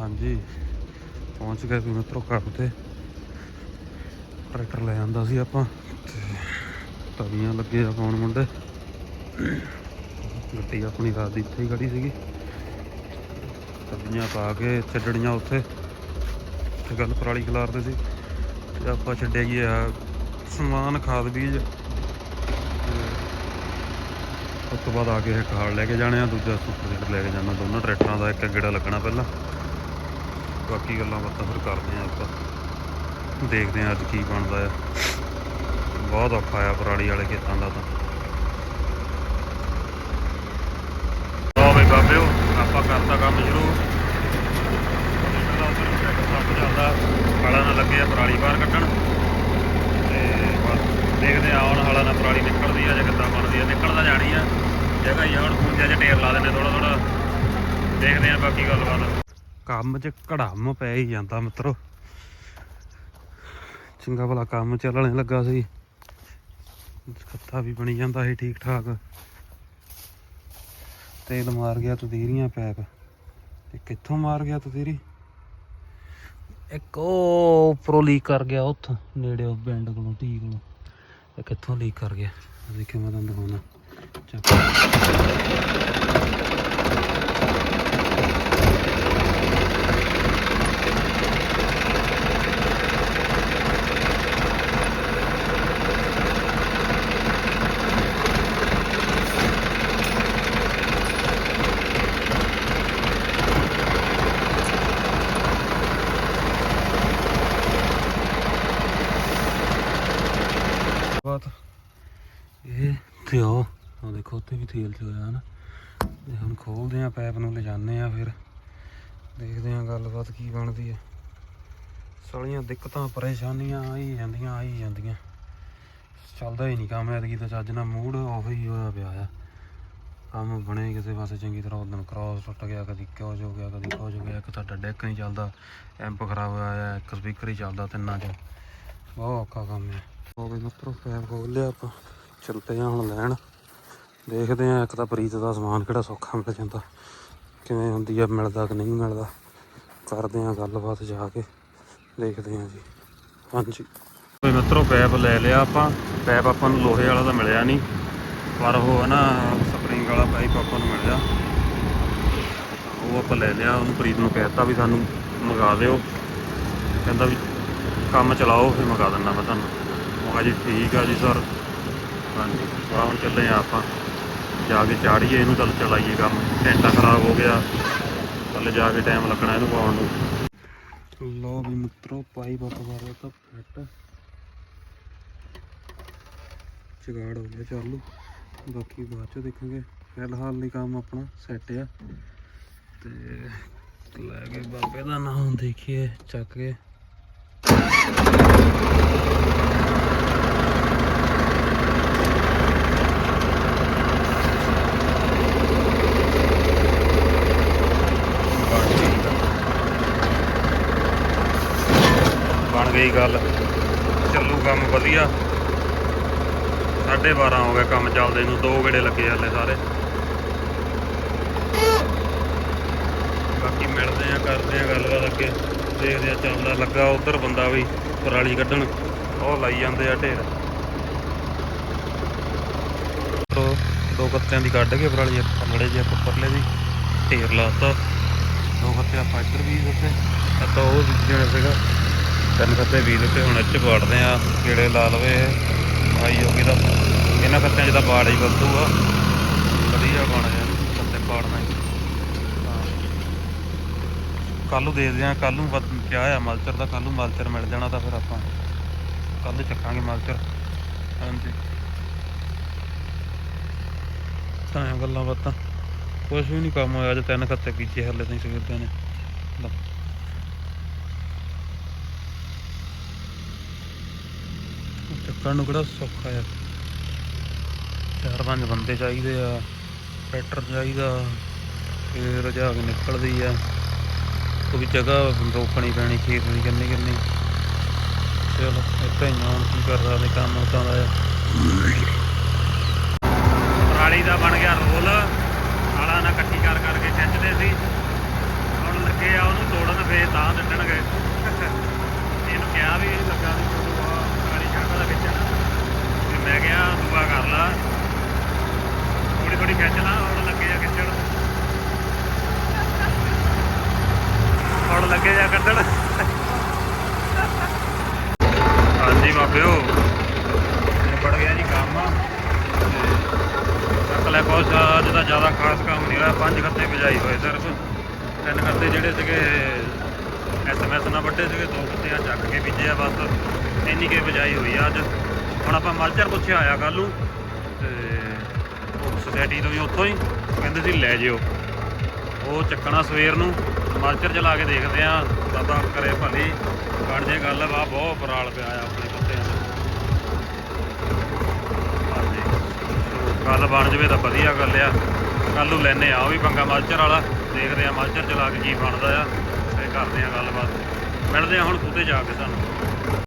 ਹਾਂਜੀ। ਪਹੁੰਚ ਗਏ ਵੀ ਮਿੱਤਰੋ ਕੰਮ ਤੇ। ਟਰੈਕਟਰ ਲੈ ਆਂਦਾ ਸੀ ਆਪਾਂ। ਤੇ ਤਵੀਆਂ ਲੱਗੇ ਆ ਪਾਉਣ ਮੁੰਡੇ। ਗੱਡੀ ਆਪਣੀ ਰਾਤ ਦੀ ਇੱਥੇ ਹੀ ਖੜੀ ਸੀਗੀ। ਤਵੀਆਂ ਪਾ ਕੇ ਛੱਡਣੀਆਂ ਉੱਥੇ। ਤੇ ਗੱਲ ਪਰਾਲੀ ਖਿਲਾਰਦੇ ਸੀ। ਤੇ ਆਪਾਂ ਛੱਡਿਆ ਜੀ ਆ ਸਮਾਨ, ਖਾਦ, ਬੀਜ। ਤੇ ਉਸ ਤੋਂ ਬਾਅਦ ਆ ਕੇ ਇਹ ਖਾਲ ਲੈ ਕੇ ਜਾਣੇ ਆ। ਦੂਜਾ ਸੁਪਰ ਸੀਡਰ ਲੈ ਕੇ ਜਾਣਾ। ਦੋਨਾਂ ਟਰੈਕਟਰਾਂ ਦਾ ਇੱਕ ਗੇੜਾ ਲੱਗਣਾ ਪਹਿਲਾਂ। ਬਾਕੀ ਗੱਲਾਂ ਬਾਤਾਂ ਫਿਰ ਕਰਦੇ ਆ ਆਪਾਂ। ਦੇਖਦੇ ਆ ਅੱਜ ਕੀ ਬਣਦਾ ਆ। ਬਹੁਤ ਔਖਾ ਆ ਪਰਾਲੀ ਵਾਲੇ ਖੇਤਾਂ ਦਾ ਤਾਂ। ਲਓ ਬਈ ਬਾਬਿਓ ਆਪਾਂ ਕਰਤਾ ਕੰਮ ਸ਼ੁਰੂ। ਪਹਿਲਾਂ ਉਧਰ ਟਰੈਕਟਰ ਹਾਲਾਂ ਨਾਲ ਲੱਗੇ ਆ ਪਰਾਲੀ ਬਾਹਰ ਕੱਢਣ। ਤੇ ਬਸ ਦੇਖਦੇ ਆ ਆਉਣ ਹਾਲਾਂ ਨਾਲ ਪਰਾਲੀ ਨਿਕਲਦੀ ਆ ਜਾਂ ਕਿੱਦਾਂ ਬਣਦੀ ਆ। ਨਿਕਲਦਾ ਜਾਣੀ ਆ। ਜਗ੍ਹਾ ਹੀ ਆ, ਹੁਣ ਪੂੰਜਾ ਜਿਹਾ ਢੇਰ ਲਾ ਦਿੰਦੇ ਥੋੜਾ ਥੋੜਾ ਦੇਖਦੇ ਆ ਬਾਕੀ ਗੱਲਬਾਤ। ਕੰਮ 'ਚ ਘੜਾਮ ਪੈ ਹੀ ਜਾਂਦਾ ਮਿੱਤਰੋ। ਚੰਗਾ ਭਲਾ ਕੰਮ ਚੱਲਣ ਲੱਗਾ ਸੀ। ਖੱਤਾ ਵੀ ਬਣੀ ਜਾਂਦਾ ਸੀ ਠੀਕ ਠਾਕ ਤੇਲ ਮਾਰ ਗਿਆ ਤਦੀਰੀਆਂ ਪੈਪ। ਤੇ ਕਿੱਥੋਂ ਮਾਰ ਗਿਆ ਤਦੀਰੀ? ਇੱਕ ਉਹ ਉੱਪਰੋਂ ਲੀਕ ਕਰ ਗਿਆ ਉੱਥੋਂ ਨੇੜੇ ਉਹ ਬੈਂਡ ਕੋਲੋਂ ਟੀ ਕੋਲੋਂ। ਇਹ ਕਿੱਥੋਂ ਲੀਕ ਕਰ ਗਿਆ? ਦੇਖਿਓ ਮੈਂ ਤੁਹਾਨੂੰ ਦਿਖਾਉਣਾ। ਚੱਕ ਬਾਤ ਇਹ ਤੇ ਉਹ। ਦੇਖੋ, ਉੱਥੇ ਵੀ ਤੇਲ ਚ ਹੋਇਆ ਨਾ ਤੇ ਹੁਣ ਖੋਲਦੇ ਆ ਪੈਪ ਨੂੰ ਲਿਜਾਣੇ ਆ ਫਿਰ। ਦੇਖਦੇ ਆ ਗੱਲਬਾਤ ਕੀ ਬਣਦੀ ਹੈ ਸਾਲੀਆਂ ਦਿੱਕਤਾਂ, ਪਰੇਸ਼ਾਨੀਆਂ ਆਈ ਜਾਂਦੀਆਂ ਆਈ ਜਾਂਦੀਆਂ। ਚੱਲਦਾ ਹੀ ਨਹੀਂ ਕੰਮ, ਐਤਕੀ ਤਾਂ ਚੱਜ ਨਾਲ ਮੂਡ ਆਫ ਹੀ ਹੋਇਆ ਪਿਆ ਆ। ਕੰਮ ਬਣੇ ਕਿਸੇ ਪਾਸੇ, ਚੰਗੀ ਤਰ੍ਹਾਂ ਉਦੋਂ ਕ੍ਰਾਸ ਟੁੱਟ ਗਿਆ, ਕਦੀ ਕਿਉਂ ਹੋ ਗਿਆ, ਕਦੀ ਕੁਝ ਹੋ ਗਿਆ। ਇੱਕ ਤੁਹਾਡਾ ਡੈਕ ਨਹੀਂ ਚੱਲਦਾ ਐਂਪ ਖਰਾਬ ਹੋਇਆ ਆ, ਇੱਕ ਸਪੀਕਰ ਹੀ ਚੱਲਦਾ ਤਿੰਨਾਂ ਚ। ਬਹੁਤ ਔਖਾ ਕੰਮ ਹੈ ਉਹ ਵੀ ਮਿੱਤਰੋ ਪੈਪ ਖੋਲ ਲਿਆ ਆਪਾਂ। ਚੱਲਦੇ ਆ ਹੁਣ ਲੈਣ। ਦੇਖਦੇ ਆ ਇੱਕ ਤਾਂ ਪ੍ਰੀਤ ਦਾ ਸਮਾਨ ਕਿਹੜਾ ਸੌਖਾ ਮਿਲ ਜਾਂਦਾ। ਕਿਵੇਂ ਹੁੰਦੀ ਆ, ਮਿਲਦਾ ਕਿ ਨਹੀਂ ਮਿਲਦਾ। ਕਰਦੇ ਆ ਗੱਲਬਾਤ ਜਾ ਕੇ। ਦੇਖਦੇ ਆ ਜੀ। ਹਾਂਜੀ। ਵੀ ਮਿੱਤਰੋ, ਪੈਪ ਲੈ ਲਿਆ ਆਪਾਂ। ਪੈਪ ਆਪਾਂ ਨੂੰ ਲੋਹੇ ਵਾਲਾ ਤਾਂ ਮਿਲਿਆ ਨਹੀਂ। ਪਰ ਉਹ ਹੈ ਨਾ, ਸਪਰਿੰਗ ਵਾਲਾ ਪਾਈਪ ਆਪਾਂ ਨੂੰ ਮਿਲਿਆ ਉਹ ਆਪਾਂ ਲੈ ਲਿਆ, ਉਹਨੂੰ ਪ੍ਰੀਤ ਨੂੰ ਕਹਿਤਾ ਵੀ ਸਾਨੂੰ ਮੰਗਾ ਦਿਓ। ਕਹਿੰਦਾ ਵੀ ਕੰਮ ਚਲਾਓ, ਫਿਰ ਮੰਗਾ ਦਿੰਦਾ ਮੈਂ ਤੁਹਾਨੂੰ। ਮੈਂ ਕਿਹਾ ਜੀ ਠੀਕ ਆ ਜੀ, ਸਰ। ਹਾਂਜੀ ਆਹ ਹੁਣ ਚੱਲੇ ਆ ਆਪਾਂ। ਜਾ ਕੇ ਚਾੜੀਏ, ਇਹਨੂੰ ਚੱਲ ਚਲਾਈਏ ਕੰਮ। ਘੰਟਾ ਖਰਾਬ ਹੋ ਗਿਆ। ਥੱਲੇ ਜਾ ਕੇ ਟਾਈਮ ਲੱਗਣਾ ਇਹਨੂੰ ਪਾਉਣ ਨੂੰ। ਲੋ ਵੀ ਮਿੱਤਰੋ ਪਾਈਪ ਆਪਾਂ ਕਰ ਤਾਂ ਫਿੱਟ। ਜਗਾੜ ਹੋ ਗਿਆ, ਚਾਲੂ। ਬਾਕੀ ਬਾਅਦ ਚ ਦੇਖਾਂਗੇ। ਫਿਲਹਾਲ ਲਈ ਕੰਮ ਆਪਣਾ ਸੈੱਟ ਆ। ਤੇ ਲੈ ਕੇ ਬਾਬੇ ਦਾ ਨਾਮ, ਦੇਖੀਏ, ਚੱਕ ਕੇ ਬਣ ਗਈ ਗੱਲ। ਚੱਲੂ ਕੰਮ ਵਧੀਆ। 12:30 ਹੋ ਗਿਆ ਕੰਮ ਚੱਲਦੇ ਨੂੰ, ਦੋ ਗੇੜੇ ਲੱਗੇ ਹਲੇ ਸਾਰੇ। ਬਾਕੀ ਮਿਲਦੇ ਆ ਕਰਦੇ ਆ ਗੱਲਬਾਤ ਅੱਗੇ। ਦੇਖਦੇ ਆ ਚੱਲਦਾ ਲੱਗਾ ਉਧਰ ਬੰਦਾ ਵੀ ਪਰਾਲੀ ਕੱਢਣ। ਉਹ ਲਾਈ ਜਾਂਦੇ ਆ ਢੇਰ। ਦੋ ਕੱਤਿਆਂ ਦੀ ਕੱਢ ਕੇ ਪਰਾਲੀ ਇੱਕ ਪਲੜੇ ਜੇ ਆਪਾਂ ਦੀ ਢੇਰ ਲਾਤਾ। ਦੋ ਕੱਤੇ ਆਪਾਂ ਇੱਧਰ ਵੀ ਦਿੱਤੇ। ਤਾਂ ਉਹ ਜਿਹੜਾ ਸੀਗਾ। ਤਿੰਨ ਖੱਤੇ ਵੀ ਦਿੱਤੇ ਹੁਣ ਇੱਥੇ ਪਾੜਦੇ ਆ, ਕੀੜੇ ਲਾ ਲਵੇ ਇਹ। ਆਈ ਹੋਗੀ ਤਾਂ ਇਹਨਾਂ ਕੱਤਿਆਂ 'ਚ ਤਾਂ ਬਾੜ ਹੀ ਵੱਧੂਗਾ ਵਧੀਆ ਬਣ ਜਾ ਕੱਤੇ ਪਾੜਨਾ ਕੱਲ ਨੂੰ ਦੇਖਦੇ ਆ ਕੱਲ ਨੂੰ ਕਿਹਾ ਆ ਮਲਚਰ ਦਾ ਕੱਲ ਨੂੰ ਮਲਚਰ ਮਿਲ ਜਾਣਾ ਤਾਂ ਫਿਰ ਆਪਾਂ ਕੱਲ ਚੱਕਾਂਗੇ ਮਲਚਰ। ਹਾਂਜੀ। ਤਾਂ ਗੱਲਾਂ ਬਾਤਾਂ। ਕੁਛ ਵੀ ਨਹੀਂ ਕੰਮ ਹੋਇਆ, ਅੱਜ ਤਿੰਨ ਖੱਤੇ ਬੀਜੇ ਹਲੇ ਤਾਈਂ ਸਵੇਰ ਦੇ ਨੇ। ਚੱਕਣ ਨੂੰ ਕਿਹੜਾ ਸੌਖਾ ਆ। ਚਾਰ ਪੰਜ ਬੰਦੇ ਚਾਹੀਦੇ ਆ, ਟਰੈਕਟਰ ਚਾਹੀਦਾ, ਫੇਰ ਰਜਾ ਕੇ ਨਿਕਲਦੀ ਆ। ਕੋਈ ਜਗ੍ਹਾ ਰੋਕਣੀ ਪੈਣੀ, ਖੇਤ ਦੀ ਕਿੰਨੀ ਕਿੰਨੀ। ਚਲੋ, ਇੱਥੇ ਹੀ ਹੁਣ ਕੀ ਕਰ ਸਕਦੇ ਕੰਮ ਉਦਾਂ ਦਾ ਆ ਪਰਾਲੀ ਦਾ ਬਣ ਗਿਆ ਰੋਲ ਆਲਾ ਨਾਲ ਇਕੱਠੀ ਕਰ ਕਰਕੇ ਖਿੱਚਦੇ ਸੀ ਹੁਣ ਲੱਗੇ ਆ ਉਹਨੂੰ ਤੋੜਨ ਵੇ ਤਾਂ ਡੰਡਣਗੇ ਇਹਨੂੰ ਕਿਹਾ ਵੀ ਲੱਗਾ ਵੀ ਫੋਟੋ ਆ ਕਾਲੀ ਸ਼ਰਟ ਦਾ ਖਿੱਚਣ ਤੇ ਮੈਂ ਕਿਹਾ ਦੂਆ ਕਰ ਲਾ ਥੋੜੀ ਥੋੜੀ ਖਿੱਚ ਲਾ ਹੁਣ ਲੱਗੇ ਆ ਖਿੱਚਣ। ਹੁਣ ਲੱਗੇ ਜਾ ਕੱਢਣ। ਹਾਂਜੀ ਬਾਬਿਓ। ਨਿਬੜ ਗਿਆ ਜੀ ਕੰਮ। ਤੇ ਚੱਕ ਲੈ ਕੁਛ ਅੱਜ ਦਾ ਜ਼ਿਆਦਾ ਖਾਸ ਕੰਮ ਨਹੀਂ ਹੋਇਆ। ਪੰਜ ਖੱਤੇ ਵਜਾਈ ਹੋਏ ਸਿਰਫ। ਤਿੰਨ ਖੱਤੇ ਜਿਹੜੇ ਸੀਗੇ ਐਸਐਮਐਸ ਨਾਲ ਵੱਡੇ ਸੀਗੇ ਦੋ ਖੱਤੇ ਆ ਚੱਕ ਕੇ ਬੀਜੇ ਆ ਬਸ। ਇੰਨੀ ਕੇ ਵਜਾਈ ਹੋਈ ਆ ਅੱਜ। ਹੁਣ ਆਪਾਂ ਮਲਚਰ ਪੁੱਛਿਆ ਆਇਆ ਕੱਲ ਨੂੰ। ਤੇ ਸੁਸਾਇਟੀ ਤੋਂ ਵੀ ਉੱਥੋਂ ਹੀ ਕਹਿੰਦੇ ਸੀ, ਲੈ ਜਿਓ। ਉਹ ਚੱਕਣਾ ਸਵੇਰ ਨੂੰ ਮਾਲਚਰ ਚਲਾ ਕੇ ਦੇਖਦੇ ਆ ਬਾਬਾ ਕਰੇ ਭਲੀ ਬਣ ਜੇ ਗੱਲ ਵਾ ਬਹੁਤ ਬਰਾਲ ਪਿਆ ਆ ਆਪਣੇ ਪੱਤਿਆਂ 'ਚ ਹਾਂਜੀ। ਗੱਲ ਬਣ ਜਵੇ ਤਾਂ ਵਧੀਆ ਗੱਲ ਆ। ਕੱਲ ਨੂੰ ਲੈਨੇ ਆ, ਉਹ ਵੀ ਪੰਗਾ ਮਲਚਰ ਵਾਲਾ। ਦੇਖਦੇ ਆ ਮਾਲਚਰ ਚਲਾ ਕੇ ਕੀ ਬਣਦਾ ਆ, ਤੇ ਕਰਦੇ ਆ ਗੱਲਬਾਤ। ਮਿਲਦੇ ਆ ਹੁਣ ਕੁੱਤੇ ਜਾ ਕੇ ਸਾਨੂੰ।